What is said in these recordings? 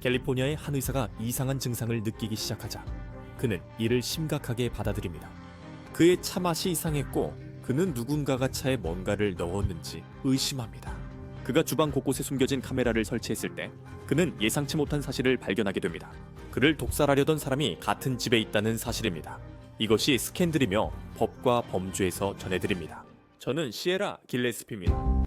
캘리포니아의 한 의사가 이상한 증상을 느끼기 시작하자 그는 이를 심각하게 받아들입니다. 그의 차 맛이 이상했고 그는 누군가가 차에 뭔가를 넣었는지 의심합니다. 그가 주방 곳곳에 숨겨진 카메라를 설치했을 때 그는 예상치 못한 사실을 발견하게 됩니다. 그를 독살하려던 사람이 같은 집에 있다는 사실입니다. 이것이 스캔들이며 법과 범죄에서 전해드립니다. 저는 시에라 길레스피입니다.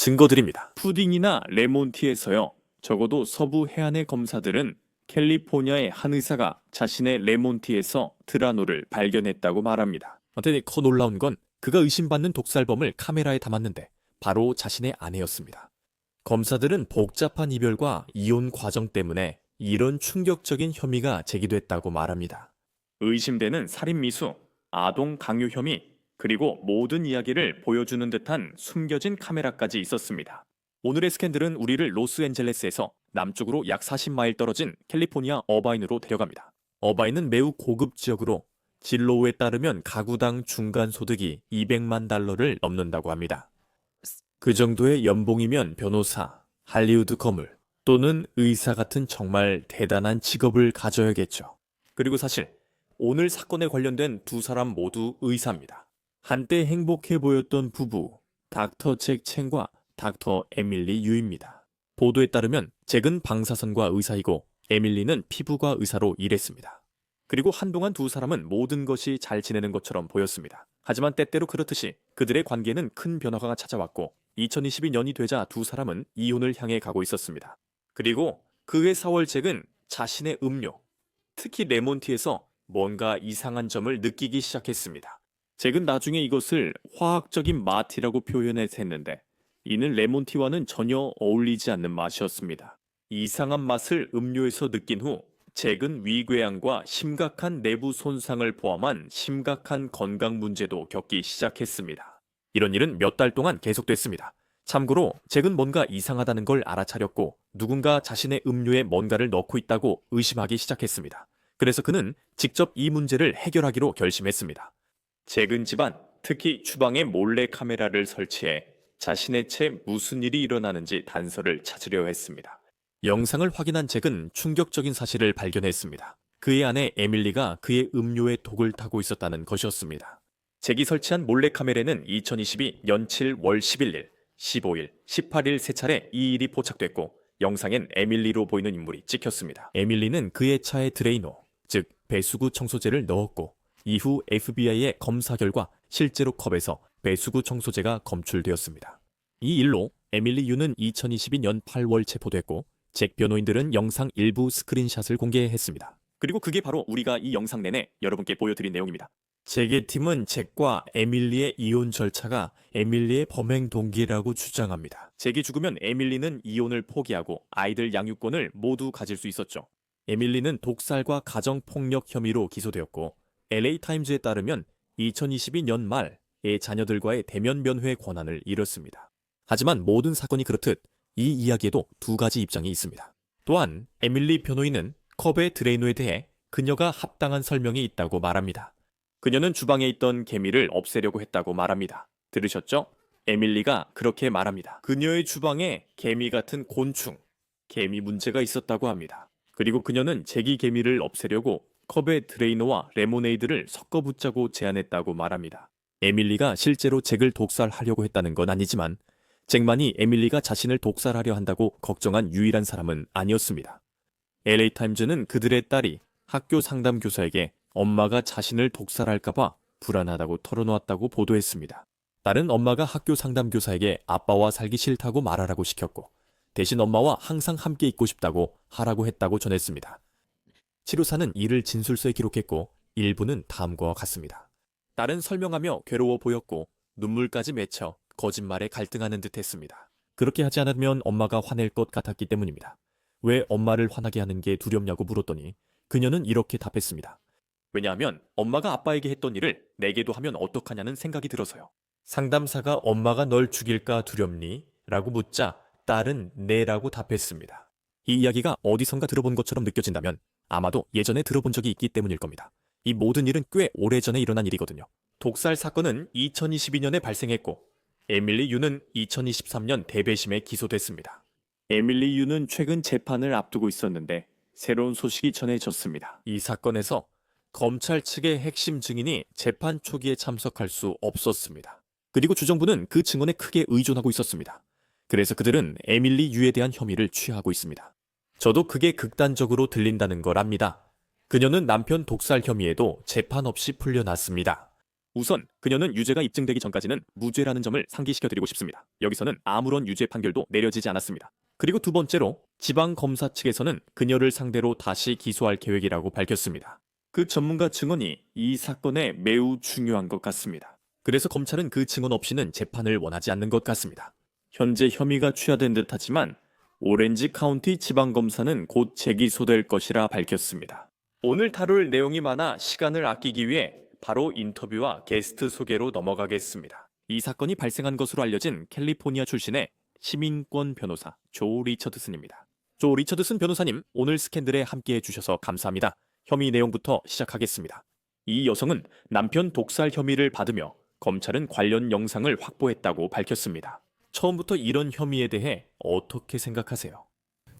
증거드립니다. 푸딩이나 레몬티에서요. 적어도 서부 해안의 검사들은 캘리포니아의 한 의사가 자신의 레몬티에서 드라노를 발견했다고 말합니다. 어때니 커 놀라운 건 그가 의심받는 독살범을 카메라에 담았는데 바로 자신의 아내였습니다. 검사들은 복잡한 이별과 이혼 과정 때문에 이런 충격적인 혐의가 제기됐다고 말합니다. 의심되는 살인 미수, 아동 강요 혐의, 그리고 모든 이야기를 보여주는 듯한 숨겨진 카메라까지 있었습니다. 오늘의 스캔들은 우리를 로스앤젤레스에서 남쪽으로 약 40마일 떨어진 캘리포니아 어바인으로 데려갑니다. 어바인은 매우 고급 지역으로 진로우에 따르면 가구당 중간 소득이 200만 달러를 넘는다고 합니다. 그 정도의 연봉이면 변호사, 할리우드 거물 또는 의사 같은 정말 대단한 직업을 가져야겠죠. 그리고 사실 오늘 사건에 관련된 두 사람 모두 의사입니다. 한때 행복해 보였던 부부 닥터 잭 챙과 닥터 에밀리 유입니다. 보도에 따르면 잭은 방사선과 의사이고 에밀리는 피부과 의사로 일했습니다. 그리고 한동안 두 사람은 모든 것이 잘 지내는 것처럼 보였습니다. 하지만 때때로 그렇듯이 그들의 관계는 큰 변화가 찾아왔고 2022년이 되자 두 사람은 이혼을 향해 가고 있었습니다. 그리고 그해 4월 잭은 자신의 음료, 특히 레몬티에서 뭔가 이상한 점을 느끼기 시작했습니다. 잭은 나중에 이것을 화학적인 맛이라고 표현했는데 이는 레몬티와는 전혀 어울리지 않는 맛이었습니다. 이상한 맛을 음료에서 느낀 후 잭은 위궤양과 심각한 내부 손상을 포함한 심각한 건강 문제도 겪기 시작했습니다. 이런 일은 몇 달 동안 계속됐습니다. 참고로 잭은 뭔가 이상하다는 걸 알아차렸고 누군가 자신의 음료에 뭔가를 넣고 있다고 의심하기 시작했습니다. 그래서 그는 직접 이 문제를 해결하기로 결심했습니다. 잭은 집안, 특히 주방에 몰래 카메라를 설치해 자신의 채 무슨 일이 일어나는지 단서를 찾으려 했습니다. 영상을 확인한 잭은 충격적인 사실을 발견했습니다. 그의 아내 에밀리가 그의 음료에 독을 타고 있었다는 것이었습니다. 잭이 설치한 몰래카메라는 2022 연칠 월 11일, 15일, 18일 세 차례 이 일이 포착됐고 영상엔 에밀리로 보이는 인물이 찍혔습니다. 에밀리는 그의 차에 드레이너, 즉 배수구 청소제를 넣었고 이후 FBI의 검사 결과 실제로 컵에서 배수구 청소제가 검출되었습니다. 이 일로 에밀리 유는 2022년 8월 체포됐고 잭 변호인들은 영상 일부 스크린샷을 공개했습니다. 그리고 그게 바로 우리가 이 영상 내내 여러분께 보여드린 내용입니다. 잭의 팀은 잭과 에밀리의 이혼 절차가 에밀리의 범행 동기라고 주장합니다. 잭이 죽으면 에밀리는 이혼을 포기하고 아이들 양육권을 모두 가질 수 있었죠. 에밀리는 독살과 가정폭력 혐의로 기소되었고 LA타임즈에 따르면 2022년 말애 자녀들과의 대면 면회 권한을 잃었습니다. 하지만 모든 사건이 그렇듯 이 이야기에도 두 가지 입장이 있습니다. 또한 에밀리 변호인은 컵의 드레이노에 대해 그녀가 합당한 설명이 있다고 말합니다. 그녀는 주방에 있던 개미를 없애려고 했다고 말합니다. 들으셨죠? 에밀리가 그렇게 말합니다. 그녀의 주방에 개미 같은 곤충, 개미 문제가 있었다고 합니다. 그리고 그녀는 제기 개미를 없애려고 컵에 드레이너와 레모네이드를 섞어 붓자고 제안했다고 말합니다. 에밀리가 실제로 잭을 독살하려고 했다는 건 아니지만 잭만이 에밀리가 자신을 독살하려 한다고 걱정한 유일한 사람은 아니었습니다. LA타임즈는 그들의 딸이 학교 상담 교사에게 엄마가 자신을 독살할까봐 불안하다고 털어놓았다고 보도했습니다. 딸은 엄마가 학교 상담 교사에게 아빠와 살기 싫다고 말하라고 시켰고 대신 엄마와 항상 함께 있고 싶다고 하라고 했다고 전했습니다. 치료사는 이를 진술서에 기록했고 일부는 다음과 같습니다. 딸은 설명하며 괴로워 보였고 눈물까지 맺혀 거짓말에 갈등하는 듯 했습니다. 그렇게 하지 않으면 엄마가 화낼 것 같았기 때문입니다. 왜 엄마를 화나게 하는 게 두렵냐고 물었더니 그녀는 이렇게 답했습니다. 왜냐하면 엄마가 아빠에게 했던 일을 내게도 하면 어떡하냐는 생각이 들어서요. 상담사가 엄마가 널 죽일까 두렵니? 라고 묻자 딸은 네라고 답했습니다. 이 이야기가 어디선가 들어본 것처럼 느껴진다면 아마도 예전에 들어본 적이 있기 때문일 겁니다. 이 모든 일은 꽤 오래전에 일어난 일이거든요. 독살 사건은 2022년에 발생했고 에밀리 유는 2023년 대배심에 기소됐습니다. 에밀리 유는 최근 재판을 앞두고 있었는데 새로운 소식이 전해졌습니다. 이 사건에서 검찰 측의 핵심 증인이 재판 초기에 참석할 수 없었습니다. 그리고 주정부는 그 증언에 크게 의존하고 있었습니다. 그래서 그들은 에밀리 유에 대한 혐의를 취하고 있습니다. 저도 그게 극단적으로 들린다는 걸 압니다. 그녀는 남편 독살 혐의에도 재판 없이 풀려났습니다. 우선 그녀는 유죄가 입증되기 전까지는 무죄라는 점을 상기시켜드리고 싶습니다. 여기서는 아무런 유죄 판결도 내려지지 않았습니다. 그리고 두 번째로 지방 검사 측에서는 그녀를 상대로 다시 기소할 계획이라고 밝혔습니다. 그 전문가 증언이 이 사건에 매우 중요한 것 같습니다. 그래서 검찰은 그 증언 없이는 재판을 원하지 않는 것 같습니다. 현재 혐의가 취하된 듯하지만 오렌지 카운티 지방검사는 곧 재기소될 것이라 밝혔습니다. 오늘 다룰 내용이 많아 시간을 아끼기 위해 바로 인터뷰와 게스트 소개로 넘어가겠습니다. 이 사건이 발생한 것으로 알려진 캘리포니아 출신의 시민권 변호사 조 리처드슨입니다. 조 리처드슨 변호사님, 오늘 스캔들에 함께 해 주셔서 감사합니다. 혐의 내용부터 시작하겠습니다. 이 여성은 남편 독살 혐의를 받으며 검찰은 관련 영상을 확보했다고 밝혔습니다. 처음부터 이런 혐의에 대해 어떻게 생각하세요?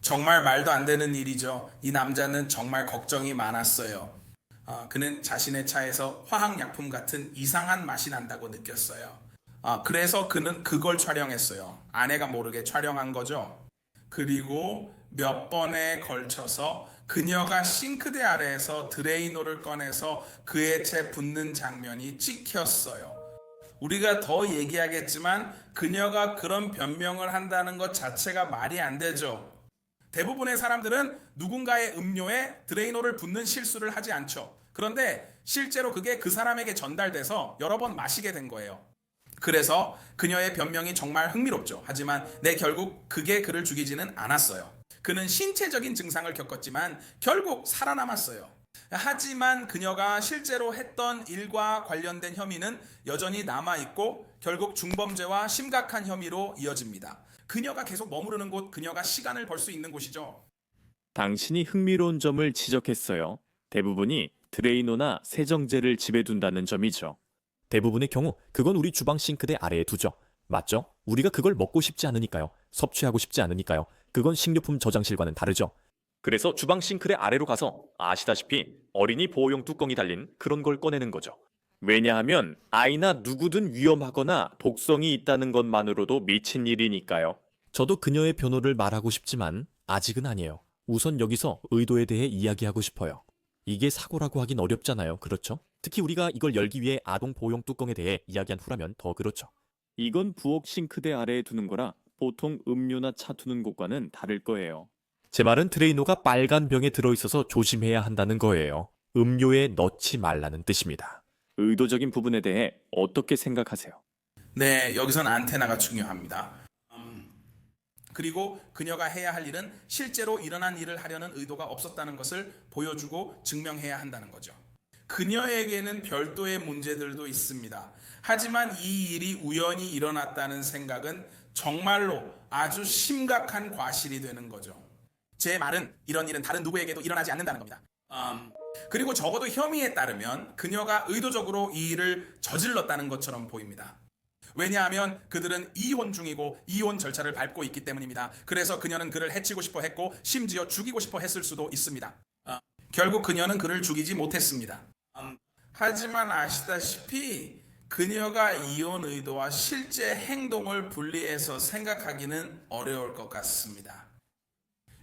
정말 말도 안 되는 일이죠. 이 남자는 정말 걱정이 많았어요. 아, 그는 자신의 차에서 화학약품 같은 이상한 맛이 난다고 느꼈어요. 아, 그래서 그는 그걸 촬영했어요. 아내가 모르게 촬영한 거죠. 그리고 몇 번에 걸쳐서 그녀가 싱크대 아래에서 드레이노를 꺼내서 그의 채 붓는 장면이 찍혔어요. 우리가 더 얘기하겠지만 그녀가 그런 변명을 한다는 것 자체가 말이 안 되죠. 대부분의 사람들은 누군가의 음료에 드레이노를 붓는 실수를 하지 않죠. 그런데 실제로 그게 그 사람에게 전달돼서 여러 번 마시게 된 거예요. 그래서 그녀의 변명이 정말 흥미롭죠. 하지만 내 결국 그게 그를 죽이지는 않았어요. 그는 신체적인 증상을 겪었지만 결국 살아남았어요. 하지만 그녀가 실제로 했던 일과 관련된 혐의는 여전히 남아있고 결국 중범죄와 심각한 혐의로 이어집니다. 그녀가 계속 머무르는 곳, 그녀가 시간을 벌 수 있는 곳이죠. 당신이 흥미로운 점을 지적했어요. 대부분이 드레이노나 세정제를 집에 둔다는 점이죠. 대부분의 경우 그건 우리 주방 싱크대 아래에 두죠. 맞죠? 우리가 그걸 먹고 싶지 않으니까요. 섭취하고 싶지 않으니까요. 그건 식료품 저장실과는 다르죠. 그래서 주방 싱크대 아래로 가서 아시다시피 어린이 보호용 뚜껑이 달린 그런 걸 꺼내는 거죠. 왜냐하면 아이나 누구든 위험하거나 독성이 있다는 것만으로도 미친 일이니까요. 저도 그녀의 변호를 말하고 싶지만 아직은 아니에요. 우선 여기서 의도에 대해 이야기하고 싶어요. 이게 사고라고 하긴 어렵잖아요. 그렇죠? 특히 우리가 이걸 열기 위해 아동 보호용 뚜껑에 대해 이야기한 후라면 더 그렇죠. 이건 부엌 싱크대 아래에 두는 거라 보통 음료나 차 두는 곳과는 다를 거예요. 제 말은 드레이노가 빨간 병에 들어있어서 조심해야 한다는 거예요. 음료에 넣지 말라는 뜻입니다. 의도적인 부분에 대해 어떻게 생각하세요? 네, 여기선 안테나가 중요합니다. 음, 그리고 그녀가 해야 할 일은 실제로 일어난 일을 하려는 의도가 없었다는 것을 보여주고 증명해야 한다는 거죠. 그녀에게는 별도의 문제들도 있습니다. 하지만 이 일이 우연히 일어났다는 생각은 정말로 아주 심각한 과실이 되는 거죠. 제 말은 이런 일은 다른 누구에게도 일어나지 않는다는 겁니다. 음, 그리고 적어도 혐의에 따르면 그녀가 의도적으로 이 일을 저질렀다는 것처럼 보입니다. 왜냐하면 그들은 이혼 중이고 이혼 절차를 밟고 있기 때문입니다. 그래서 그녀는 그를 해치고 싶어 했고 심지어 죽이고 싶어 했을 수도 있습니다. 어, 결국 그녀는 그를 죽이지 못했습니다. 음, 하지만 아시다시피 그녀가 이혼 의도와 실제 행동을 분리해서 생각하기는 어려울 것 같습니다.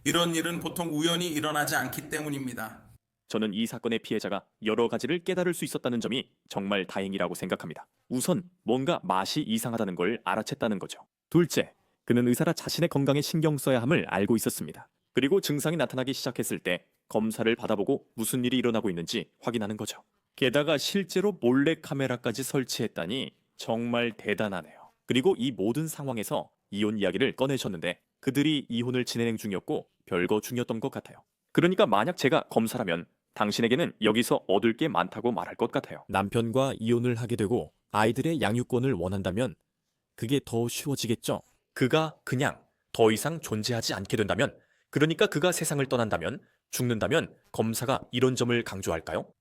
이런 일은 보통 우연히 일어나지 않기 때문입니다. 저는 이 사건의 피해자가 여러 가지를 깨달을 수 있었다는 점이 정말 다행이라고 생각합니다. 우선 뭔가 맛이 이상하다는 걸 알아챘다는 거죠. 둘째, 그는 의사라 자신의 건강에 신경 써야 함을 알고 있었습니다. 그리고 증상이 나타나기 시작했을 때 검사를 받아보고 무슨 일이 일어나고 있는지 확인하는 거죠. 게다가 실제로 몰래 카메라까지 설치했다니 정말 대단하네요. 그리고 이 모든 상황에서 이혼 이야기를 꺼내셨는데 그들이 이혼을 진행 중이었고 별거 중이었던 것 같아요. 그러니까 만약 제가 검사라면 당신에게는 여기서 얻을 게 많다고 말할 것 같아요. 남편과 이혼을 하게 되고 아이들의 양육권을 원한다면 그게 더 쉬워지겠죠. 그가 그냥 더 이상 존재하지 않게 된다면 그러니까 그가 세상을 떠난다면 죽는다면 검사가 이런 점을 강조할까요?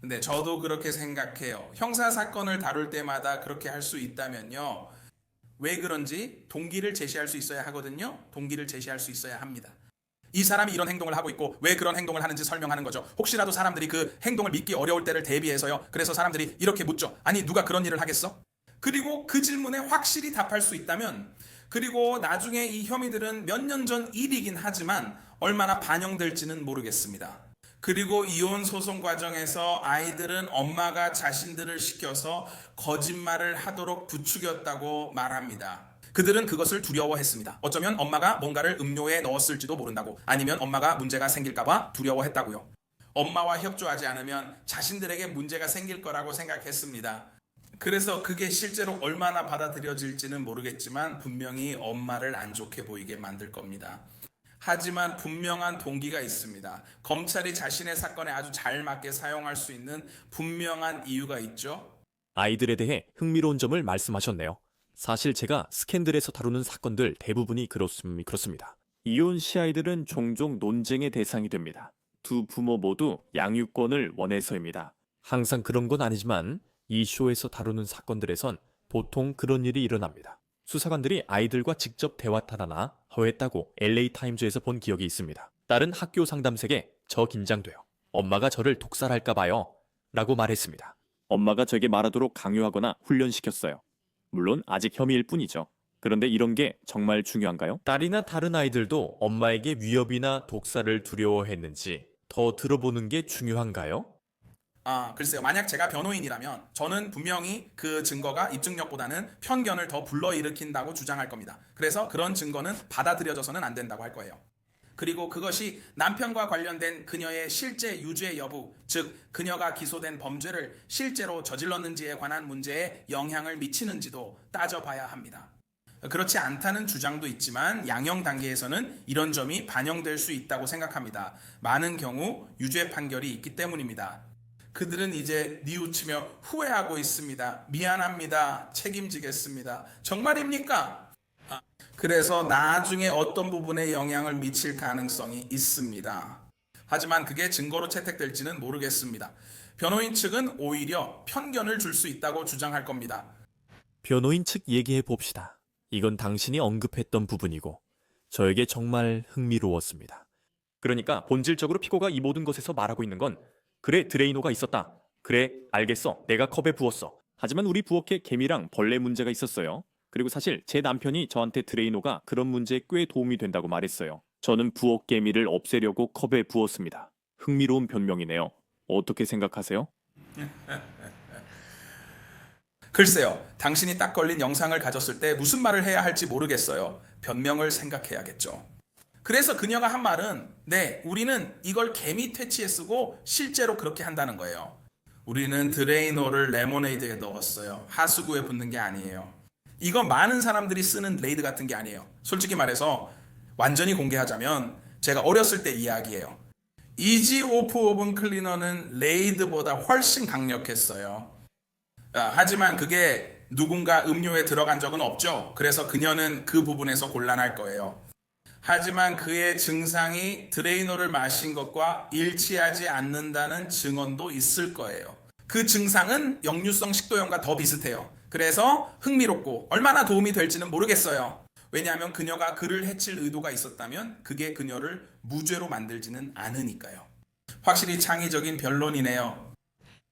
근데 저도 그렇게 생각해요. 형사 사건을 다룰 때마다 그렇게 할 수 있다면요. 왜 그런지 동기를 제시할 수 있어야 하거든요. 동기를 제시할 수 있어야 합니다. 이 사람이 이런 행동을 하고 있고 왜 그런 행동을 하는지 설명하는 거죠. 혹시라도 사람들이 그 행동을 믿기 어려울 때를 대비해서요. 그래서 사람들이 이렇게 묻죠. 아니 누가 그런 일을 하겠어? 그리고 그 질문에 확실히 답할 수 있다면 그리고 나중에 이 혐의들은 몇 년 전 일이긴 하지만 얼마나 반영될지는 모르겠습니다. 그리고 이혼 소송 과정에서 아이들은 엄마가 자신들을 시켜서 거짓말을 하도록 부추겼다고 말합니다. 그들은 그것을 두려워했습니다. 어쩌면 엄마가 뭔가를 음료에 넣었을지도 모른다고 아니면 엄마가 문제가 생길까봐 두려워했다고요. 엄마와 협조하지 않으면 자신들에게 문제가 생길 거라고 생각했습니다. 그래서 그게 실제로 얼마나 받아들여질지는 모르겠지만 분명히 엄마를 안 좋게 보이게 만들 겁니다. 하지만 분명한 동기가 있습니다. 검찰이 자신의 사건에 아주 잘 맞게 사용할 수 있는 분명한 이유가 있죠. 아이들에 대해 흥미로운 점을 말씀하셨네요. 사실 제가 스캔들에서 다루는 사건들 대부분이 그렇습, 그렇습니다. 이혼 시 아이들은 종종 논쟁의 대상이 됩니다. 두 부모 모두 양육권을 원해서입니다. 항상 그런 건 아니지만 이 쇼에서 다루는 사건들에선 보통 그런 일이 일어납니다. 수사관들이 아이들과 직접 대화 탈하나 허했다고 LA 타임즈에서 본 기억이 있습니다. 딸은 학교 상담색에 저 긴장돼요. 엄마가 저를 독살할까 봐요. 라고 말했습니다. 엄마가 저에게 말하도록 강요하거나 훈련시켰어요. 물론 아직 혐의일 뿐이죠. 그런데 이런 게 정말 중요한가요? 딸이나 다른 아이들도 엄마에게 위협이나 독살을 두려워했는지 더 들어보는 게 중요한가요? 아, 글쎄요. 만약 제가 변호인이라면 저는 분명히 그 증거가 입증력보다는 편견을 더 불러일으킨다고 주장할 겁니다. 그래서 그런 증거는 받아들여져서는 안 된다고 할 거예요. 그리고 그것이 남편과 관련된 그녀의 실제 유죄 여부, 즉 그녀가 기소된 범죄를 실제로 저질렀는지에 관한 문제에 영향을 미치는지도 따져봐야 합니다. 그렇지 않다는 주장도 있지만 양형 단계에서는 이런 점이 반영될 수 있다고 생각합니다. 많은 경우 유죄 판결이 있기 때문입니다. 그들은 이제 뉘우치며 후회하고 있습니다. 미안합니다. 책임지겠습니다. 정말입니까? 아, 그래서 나중에 어떤 부분에 영향을 미칠 가능성이 있습니다. 하지만 그게 증거로 채택될지는 모르겠습니다. 변호인 측은 오히려 편견을 줄 수 있다고 주장할 겁니다. 변호인 측 얘기해 봅시다. 이건 당신이 언급했던 부분이고 저에게 정말 흥미로웠습니다. 그러니까 본질적으로 피고가 이 모든 것에서 말하고 있는 건 그래 드레이노가 있었다. 그래 알겠어. 내가 컵에 부었어. 하지만 우리 부엌에 개미랑 벌레 문제가 있었어요. 그리고 사실 제 남편이 저한테 드레이노가 그런 문제에 꽤 도움이 된다고 말했어요. 저는 부엌 개미를 없애려고 컵에 부었습니다. 흥미로운 변명이네요. 어떻게 생각하세요? 글쎄요, 당신이 딱 걸린 영상을 가졌을 때 무슨 말을 해야 할지 모르겠어요. 변명을 생각해야겠죠. 그래서 그녀가 한 말은, 네, 우리는 이걸 개미 퇴치에 쓰고 실제로 그렇게 한다는 거예요. 우리는 드레이노를 레모네이드에 넣었어요. 하수구에 붓는 게 아니에요. 이거 많은 사람들이 쓰는 레이드 같은 게 아니에요. 솔직히 말해서 완전히 공개하자면 제가 어렸을 때 이야기예요. 이지 오프 오븐 클리너는 레이드보다 훨씬 강력했어요. 아, 하지만 그게 누군가 음료에 들어간 적은 없죠. 그래서 그녀는 그 부분에서 곤란할 거예요. 하지만 그의 증상이 드레이노를 마신 것과 일치하지 않는다는 증언도 있을 거예요. 그 증상은 역류성 식도염과 더 비슷해요. 그래서 흥미롭고 얼마나 도움이 될지는 모르겠어요. 왜냐하면 그녀가 그를 해칠 의도가 있었다면 그게 그녀를 무죄로 만들지는 않으니까요. 확실히 창의적인 변론이네요.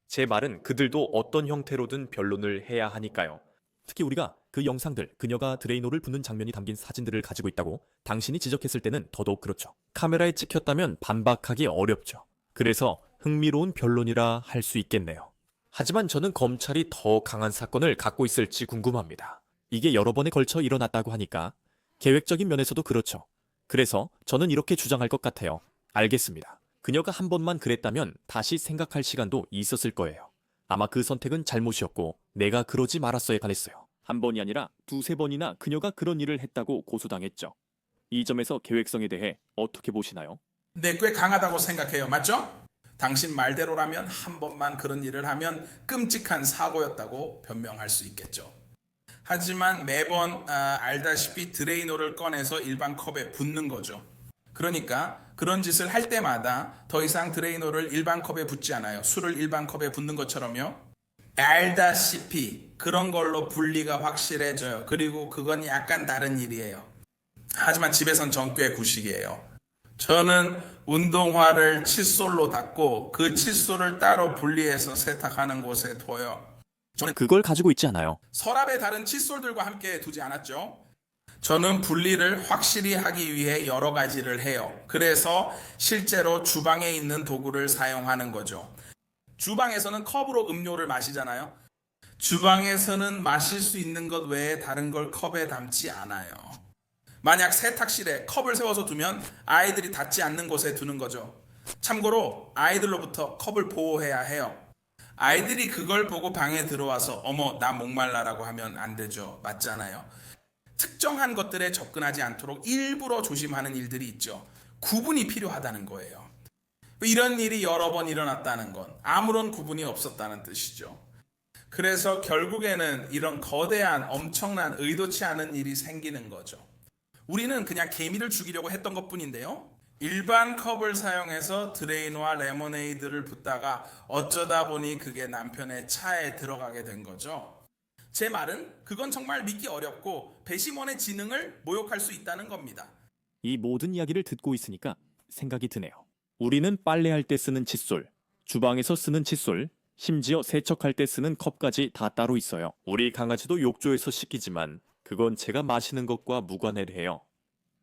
제 말은 그들도 어떤 형태로든 변론을 해야 하니까요. 특히 우리가 그 영상들, 그녀가 드레이노를 붓는 장면이 담긴 사진들을 가지고 있다고 당신이 지적했을 때는 더더욱 그렇죠. 카메라에 찍혔다면 반박하기 어렵죠. 그래서 흥미로운 변론이라 할 수 있겠네요. 하지만 저는 검찰이 더 강한 사건을 갖고 있을지 궁금합니다. 이게 여러 번에 걸쳐 일어났다고 하니까 계획적인 면에서도 그렇죠. 그래서 저는 이렇게 주장할 것 같아요. 알겠습니다. 그녀가 한 번만 그랬다면 다시 생각할 시간도 있었을 거예요. 아마 그 선택은 잘못이었고 내가 그러지 말았어야 했어요. 한 번이 아니라 두세 번이나 그녀가 그런 일을 했다고 고소당했죠. 이 점에서 계획성에 대해 어떻게 보시나요? 네, 꽤 강하다고 생각해요. 맞죠? 당신 말대로라면 한 번만 그런 일을 하면 끔찍한 사고였다고 변명할 수 있겠죠. 하지만 매번 아, 알다시피 드레이노를 꺼내서 일반 컵에 붓는 거죠. 그러니까 그런 짓을 할 때마다 더 이상 드레이노를 일반 컵에 붓지 않아요. 술을 일반 컵에 붓는 것처럼요. 알다시피 그런 걸로 분리가 확실해져요. 그리고 그건 약간 다른 일이에요. 하지만 집에선 정꽤 구식이에요. 저는 운동화를 칫솔로 닦고 그 칫솔을 따로 분리해서 세탁하는 곳에 둬요. 저는 그걸 가지고 있지 않아요. 서랍에 다른 칫솔들과 함께 두지 않았죠. 저는 분리를 확실히 하기 위해 여러 가지를 해요. 그래서 실제로 주방에 있는 도구를 사용하는 거죠. 주방에서는 컵으로 음료를 마시잖아요. 주방에서는 마실 수 있는 것 외에 다른 걸 컵에 담지 않아요. 만약 세탁실에 컵을 세워서 두면 아이들이 닿지 않는 곳에 두는 거죠. 참고로 아이들로부터 컵을 보호해야 해요. 아이들이 그걸 보고 방에 들어와서 어머 나 목말라라고 하면 안 되죠. 맞잖아요. 특정한 것들에 접근하지 않도록 일부러 조심하는 일들이 있죠. 구분이 필요하다는 거예요. 이런 일이 여러 번 일어났다는 건 아무런 구분이 없었다는 뜻이죠. 그래서 결국에는 이런 거대한 엄청난 의도치 않은 일이 생기는 거죠. 우리는 그냥 개미를 죽이려고 했던 것 뿐인데요. 일반 컵을 사용해서 드레인과 레모네이드를 붓다가 어쩌다 보니 그게 남편의 차에 들어가게 된 거죠. 제 말은 그건 정말 믿기 어렵고 배심원의 지능을 모욕할 수 있다는 겁니다. 이 모든 이야기를 듣고 있으니까 생각이 드네요. 우리는 빨래할 때 쓰는 칫솔, 주방에서 쓰는 칫솔, 심지어 세척할 때 쓰는 컵까지 다 따로 있어요. 우리 강아지도 욕조에서 씻기지만 그건 제가 마시는 것과 무관해해요.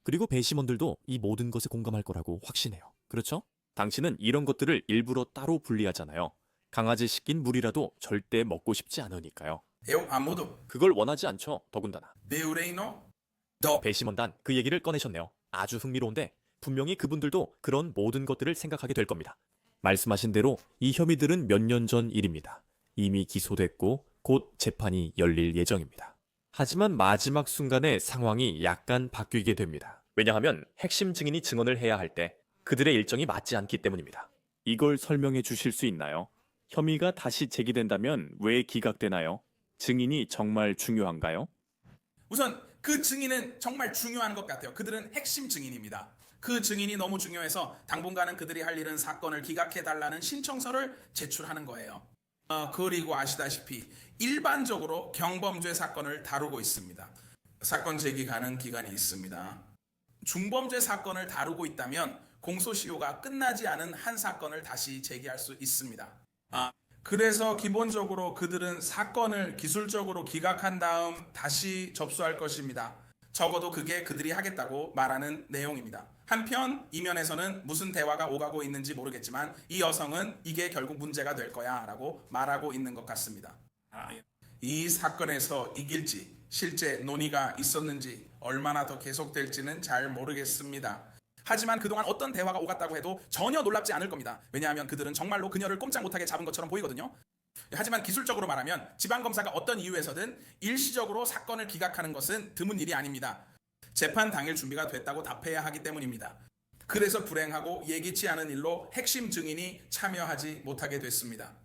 그리고 배심원들도 이 모든 것에 공감할 거라고 확신해요. 그렇죠? 당신은 이런 것들을 일부러 따로 분리하잖아요. 강아지 씻긴 물이라도 절대 먹고 싶지 않으니까요. 에오 아무도 그걸 원하지 않죠. 더군다나. 너 배심원단 그 얘기를 꺼내셨네요. 아주 흥미로운데 분명히 그분들도 그런 모든 것들을 생각하게 될 겁니다. 말씀하신 대로 이 혐의들은 몇 년 전 일입니다. 이미 기소됐고 곧 재판이 열릴 예정입니다. 하지만 마지막 순간에 상황이 약간 바뀌게 됩니다. 왜냐하면 핵심 증인이 증언을 해야 할 때 그들의 일정이 맞지 않기 때문입니다. 이걸 설명해 주실 수 있나요? 혐의가 다시 제기된다면 왜 기각되나요? 증인이 정말 중요한가요? 우선 그 증인은 정말 중요한 것 같아요. 그들은 핵심 증인입니다. 그 증인이 너무 중요해서 당분간은 그들이 할 일은 사건을 기각해 달라는 신청서를 제출하는 거예요. 어, 그리고 아시다시피 일반적으로 경범죄 사건을 다루고 있습니다. 사건 제기 가능 기간이 있습니다. 중범죄 사건을 다루고 있다면 공소시효가 끝나지 않은 한 사건을 다시 제기할 수 있습니다. 아, 그래서 기본적으로 그들은 사건을 기술적으로 기각한 다음 다시 접수할 것입니다. 적어도 그게 그들이 하겠다고 말하는 내용입니다. 한편 이면에서는 무슨 대화가 오가고 있는지 모르겠지만 이 여성은 이게 결국 문제가 될 거야 라고 말하고 있는 것 같습니다. 아, 예. 이 사건에서 이길지 실제 논의가 있었는지 얼마나 더 계속될지는 잘 모르겠습니다. 하지만 그동안 어떤 대화가 오갔다고 해도 전혀 놀랍지 않을 겁니다. 왜냐하면 그들은 정말로 그녀를 꼼짝 못하게 잡은 것처럼 보이거든요. 하지만 기술적으로 말하면 지방검사가 어떤 이유에서든 일시적으로 사건을 기각하는 것은 드문 일이 아닙니다. 재판 당일 준비가 됐다고 답해야 하기 때문입니다. 그래서 불행하고 예기치 않은 일로 핵심 증인이 참여하지 못하게 됐습니다.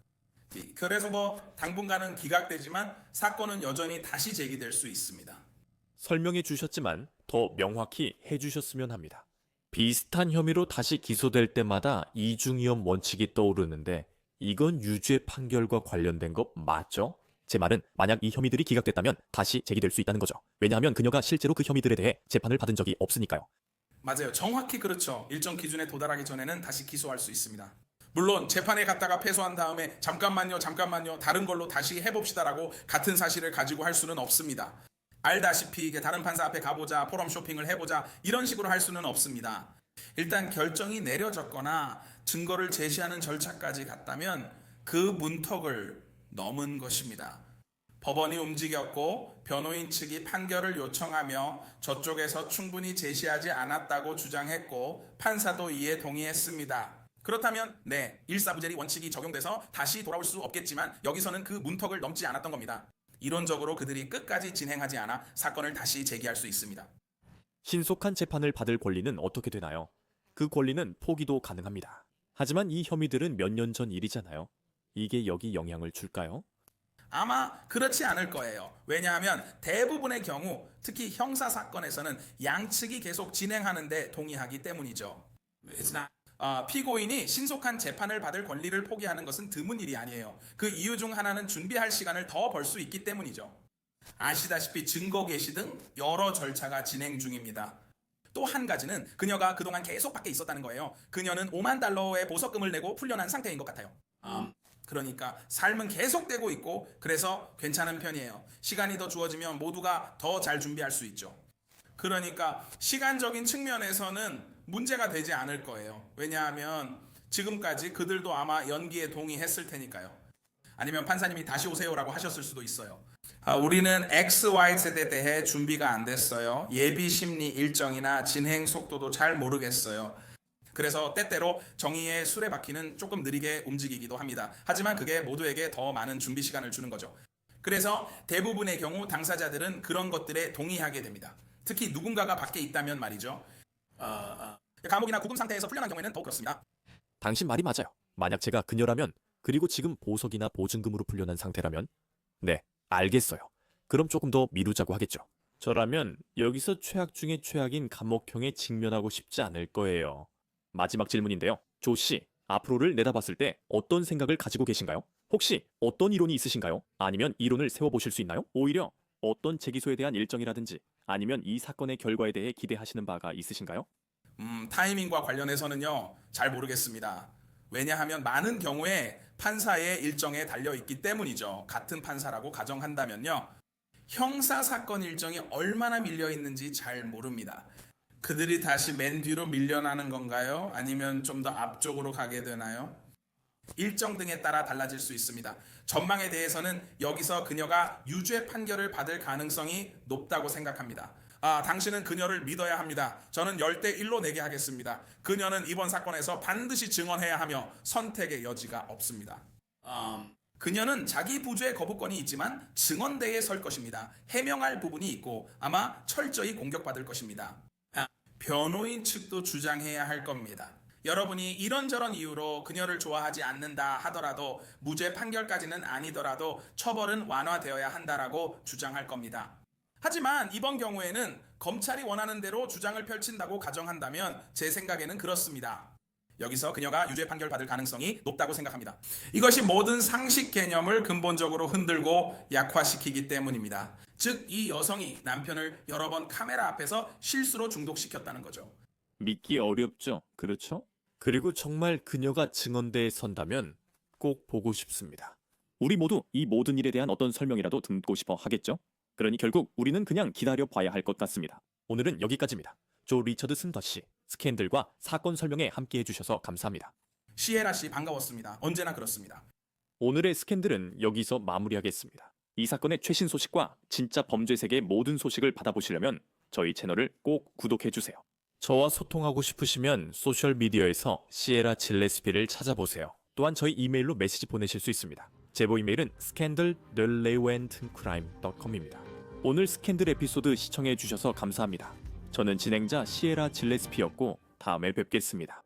그래서 뭐 당분간은 기각되지만 사건은 여전히 다시 제기될 수 있습니다. 설명해 주셨지만 더 명확히 해 주셨으면 합니다. 비슷한 혐의로 다시 기소될 때마다 이중위험 원칙이 떠오르는데 이건 유죄 판결과 관련된 것 맞죠? 제 말은 만약 이 혐의들이 기각됐다면 다시 제기될 수 있다는 거죠. 왜냐하면 그녀가 실제로 그 혐의들에 대해 재판을 받은 적이 없으니까요. 맞아요. 정확히 그렇죠. 일정 기준에 도달하기 전에는 다시 기소할 수 있습니다. 물론 재판에 갔다가 패소한 다음에 잠깐만요, 잠깐만요, 다른 걸로 다시 해봅시다라고 같은 사실을 가지고 할 수는 없습니다. 알다시피 이게 다른 판사 앞에 가보자, 포럼 쇼핑을 해보자 이런 식으로 할 수는 없습니다. 일단 결정이 내려졌거나 증거를 제시하는 절차까지 갔다면 그 문턱을 넘은 것입니다. 법원이 움직였고 변호인 측이 판결을 요청하며 저쪽에서 충분히 제시하지 않았다고 주장했고 판사도 이에 동의했습니다. 그렇다면 네 일사부재리 원칙이 적용돼서 다시 돌아올 수 없겠지만 여기서는 그 문턱을 넘지 않았던 겁니다. 이론적으로 그들이 끝까지 진행하지 않아 사건을 다시 제기할 수 있습니다. 신속한 재판을 받을 권리는 어떻게 되나요? 그 권리는 포기도 가능합니다. 하지만 이 혐의들은 몇 년 전 일이잖아요. 이게 여기 영향을 줄까요? 아마 그렇지 않을 거예요. 왜냐하면 대부분의 경우 특히 형사 사건에서는 양측이 계속 진행하는데 동의하기 때문이죠. 아, 피고인이 신속한 재판을 받을 권리를 포기하는 것은 드문 일이 아니에요. 그 이유 중 하나는 준비할 시간을 더 벌 수 있기 때문이죠. 아시다시피 증거 개시 등 여러 절차가 진행 중입니다. 또 한 가지는 그녀가 그동안 계속 밖에 있었다는 거예요. 그녀는 5만 달러의 보석금을 내고 풀려난 상태인 것 같아요. 아, 그러니까 삶은 계속되고 있고 그래서 괜찮은 편이에요. 시간이 더 주어지면 모두가 더 잘 준비할 수 있죠. 그러니까 시간적인 측면에서는 문제가 되지 않을 거예요. 왜냐하면 지금까지 그들도 아마 연기에 동의했을 테니까요. 아니면 판사님이 다시 오세요라고 하셨을 수도 있어요. 아, 우리는 XY 세대에 대해 준비가 안 됐어요. 예비 심리 일정이나 진행 속도도 잘 모르겠어요. 그래서 때때로 정의의 수레바퀴는 조금 느리게 움직이기도 합니다. 하지만 그게 모두에게 더 많은 준비 시간을 주는 거죠. 그래서 대부분의 경우 당사자들은 그런 것들에 동의하게 됩니다. 특히 누군가가 밖에 있다면 말이죠. 아, 아, 감옥이나 구금 상태에서 풀려난 경우에는 더 그렇습니다. 당신 말이 맞아요. 만약 제가 그녀라면 그리고 지금 보석이나 보증금으로 풀려난 상태라면 네, 알겠어요. 그럼 조금 더 미루자고 하겠죠. 저라면 여기서 최악 중에 최악인 감옥형에 직면하고 싶지 않을 거예요. 마지막 질문인데요. 조 씨, 앞으로를 내다봤을 때 어떤 생각을 가지고 계신가요? 혹시 어떤 이론이 있으신가요? 아니면 이론을 세워보실 수 있나요? 오히려 어떤 재기소에 대한 일정이라든지 아니면 이 사건의 결과에 대해 기대하시는 바가 있으신가요? 음, 타이밍과 관련해서는요, 잘 모르겠습니다. 왜냐하면 많은 경우에 판사의 일정에 달려 있기 때문이죠. 같은 판사라고 가정한다면요. 형사 사건 일정이 얼마나 밀려 있는지 잘 모릅니다. 그들이 다시 맨 뒤로 밀려나는 건가요? 아니면 좀 더 앞쪽으로 가게 되나요? 일정 등에 따라 달라질 수 있습니다. 전망에 대해서는 여기서 그녀가 유죄 판결을 받을 가능성이 높다고 생각합니다. 아, 당신은 그녀를 믿어야 합니다. 저는 열대 1로 내게 하겠습니다. 그녀는 이번 사건에서 반드시 증언해야 하며 선택의 여지가 없습니다. 음, 그녀는 자기 부주의 거부권이 있지만 증언대에 설 것입니다. 해명할 부분이 있고 아마 철저히 공격받을 것입니다. 아, 변호인 측도 주장해야 할 겁니다. 여러분이 이런저런 이유로 그녀를 좋아하지 않는다 하더라도 무죄 판결까지는 아니더라도 처벌은 완화되어야 한다라고 주장할 겁니다. 하지만 이번 경우에는 검찰이 원하는 대로 주장을 펼친다고 가정한다면 제 생각에는 그렇습니다. 여기서 그녀가 유죄 판결 받을 가능성이 높다고 생각합니다. 이것이 모든 상식 개념을 근본적으로 흔들고 약화시키기 때문입니다. 즉, 이 여성이 남편을 여러 번 카메라 앞에서 실수로 중독시켰다는 거죠. 믿기 어렵죠. 그렇죠? 그리고 정말 그녀가 증언대에 선다면 꼭 보고 싶습니다. 우리 모두 이 모든 일에 대한 어떤 설명이라도 듣고 싶어 하겠죠? 그러니 결국 우리는 그냥 기다려 봐야 할 것 같습니다. 오늘은 여기까지입니다. 조 리처드슨 더씨 스캔들과 사건 설명에 함께 해주셔서 감사합니다. 시에라 씨 반가웠습니다. 언제나 그렇습니다. 오늘의 스캔들은 여기서 마무리하겠습니다. 이 사건의 최신 소식과 진짜 범죄 세계의 모든 소식을 받아보시려면 저희 채널을 꼭 구독해 주세요. 저와 소통하고 싶으시면 소셜 미디어에서 시에라 질레스피를 찾아보세요. 또한 저희 이메일로 메시지 보내실 수 있습니다. 제보 이메일은 scandal.relevantcrime.com입니다. 오늘 스캔들 에피소드 시청해 주셔서 감사합니다. 저는 진행자 시에라 질레스피였고 다음에 뵙겠습니다.